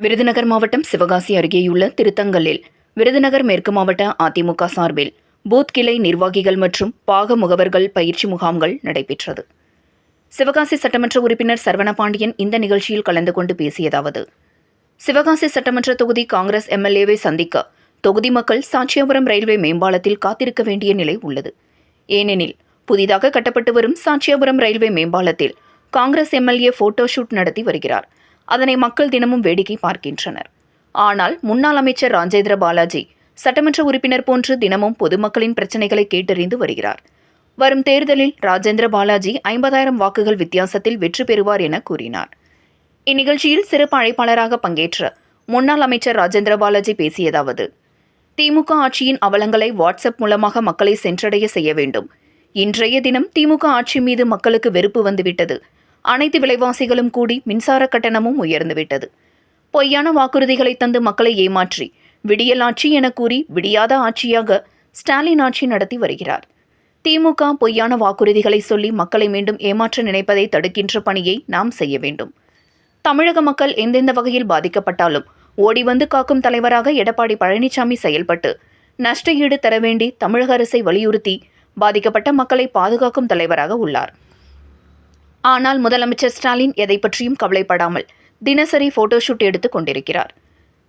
விருதுநகர் மாவட்டம் சிவகாசி அருகேயுள்ள திருத்தங்கலில் விருதுநகர் மேற்கு மாவட்ட அதிமுக சார்பில் பூத் கிளை நிர்வாகிகள் மற்றும் பாக முகவர்கள் பயிற்சி முகாம்கள் நடைபெற்றது. சிவகாசி சட்டமன்ற உறுப்பினர் சரவணபாண்டியன் இந்த நிகழ்ச்சியில் கலந்து கொண்டு பேசியதாவது சிவகாசி சட்டமன்ற தொகுதி காங்கிரஸ் எம்எல்ஏவை சந்திக்க தொகுதி மக்கள் சாட்சியாபுரம் ரயில்வே மேம்பாலத்தில் காத்திருக்க வேண்டிய நிலை உள்ளது. ஏனெனில் புதிதாக கட்டப்பட்டு வரும் சாட்சியாபுரம் ரயில்வே மேம்பாலத்தில் காங்கிரஸ் எம்எல்ஏ போட்டோ ஷூட் நடத்தி வருகிறார். அதனை மக்கள் தினமும் வேடிக்கை பார்க்கின்றனர். ஆனால் முன்னாள் அமைச்சர் ராஜேந்திர பாலாஜி சட்டமன்ற உறுப்பினர் போன்று தினமும் பொதுமக்களின் பிரச்சினைகளை கேட்டறிந்து வருகிறார். வரும் தேர்தலில் ராஜேந்திர பாலாஜி ஐம்பதாயிரம் வாக்குகள் வித்தியாசத்தில் வெற்றி பெறுவார் என கூறினார். இந்நிகழ்ச்சியில் சிறப்பு அழைப்பாளராக பங்கேற்ற முன்னாள் அமைச்சர் ராஜேந்திர பாலாஜி பேசியதாவது திமுக ஆட்சியின் அவலங்களை வாட்ஸ்அப் மூலமாக மக்களை சென்றடைய செய்ய வேண்டும். இன்றைய தினம் திமுக ஆட்சி மீது மக்களுக்கு வெறுப்பு வந்துவிட்டது. அனைத்து விலைவாசிகளும் கூடி மின்சார கட்டணமும் உயர்ந்துவிட்டது. பொய்யான வாக்குறுதிகளை தந்து மக்களை ஏமாற்றி விடியல் ஆட்சி என கூறி விடியாத ஆட்சியாக ஸ்டாலின் ஆட்சி நடத்தி வருகிறார். திமுக பொய்யான வாக்குறுதிகளை சொல்லி மக்களை மீண்டும் ஏமாற்ற நினைப்பதை தடுக்கின்ற பணியை நாம் செய்ய வேண்டும். தமிழக மக்கள் எந்தெந்த வகையில் பாதிக்கப்பட்டாலும் ஓடி வந்து காக்கும் தலைவராக எடப்பாடி பழனிசாமி செயல்பட்டு நஷ்ட ஈடு தர வேண்டி தமிழக அரசை வலியுறுத்தி பாதிக்கப்பட்ட மக்களை பாதுகாக்கும் தலைவராக உள்ளார். ஆனால் முதலமைச்சர் ஸ்டாலின் எதை பற்றியும் கவலைப்படாமல் தினசரி போட்டோஷூட் எடுத்துக் கொண்டிருக்கிறார்.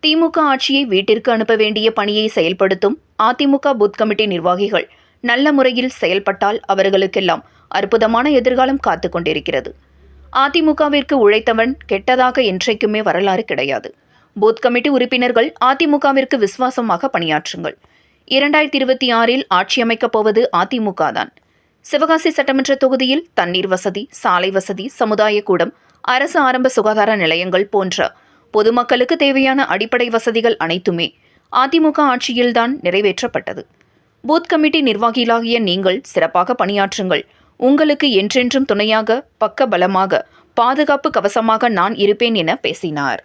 திமுக ஆட்சியை வீட்டிற்கு அனுப்ப வேண்டிய பணியை செயல்படுத்தும் அதிமுக பூத் கமிட்டி நிர்வாகிகள் நல்ல முறையில் செயல்பட்டால் அவர்களுக்கெல்லாம் அற்புதமான எதிர்காலம் காத்து கொண்டிருக்கிறது. அதிமுகவிற்கு உழைத்தவன் கெட்டதாக என்றைக்குமே வரலாறு கிடையாது. பூத் கமிட்டி உறுப்பினர்கள் அதிமுகவிற்கு விசுவாசமாக பணியாற்றுங்கள். இரண்டாயிரத்தி இருபத்தி ஆறில் ஆட்சி அமைக்கப் போவது அதிமுக தான். சிவகாசி சட்டமன்ற தொகுதியில் தண்ணீர் வசதி சாலை வசதி சமுதாய கூடம் அரசு ஆரம்ப சுகாதார நிலையங்கள் போன்ற பொதுமக்களுக்கு தேவையான அடிப்படை வசதிகள் அனைத்துமே அதிமுக ஆட்சியில்தான் நிறைவேற்றப்பட்டது. பூத் கமிட்டி நிர்வாகிகளாகிய நீங்கள் சிறப்பாக பணியாற்றுங்கள். உங்களுக்கு என்றென்றும் துணையாக பக்க பலமாக பாதுகாப்பு கவசமாக நான் இருப்பேன் என பேசினார்.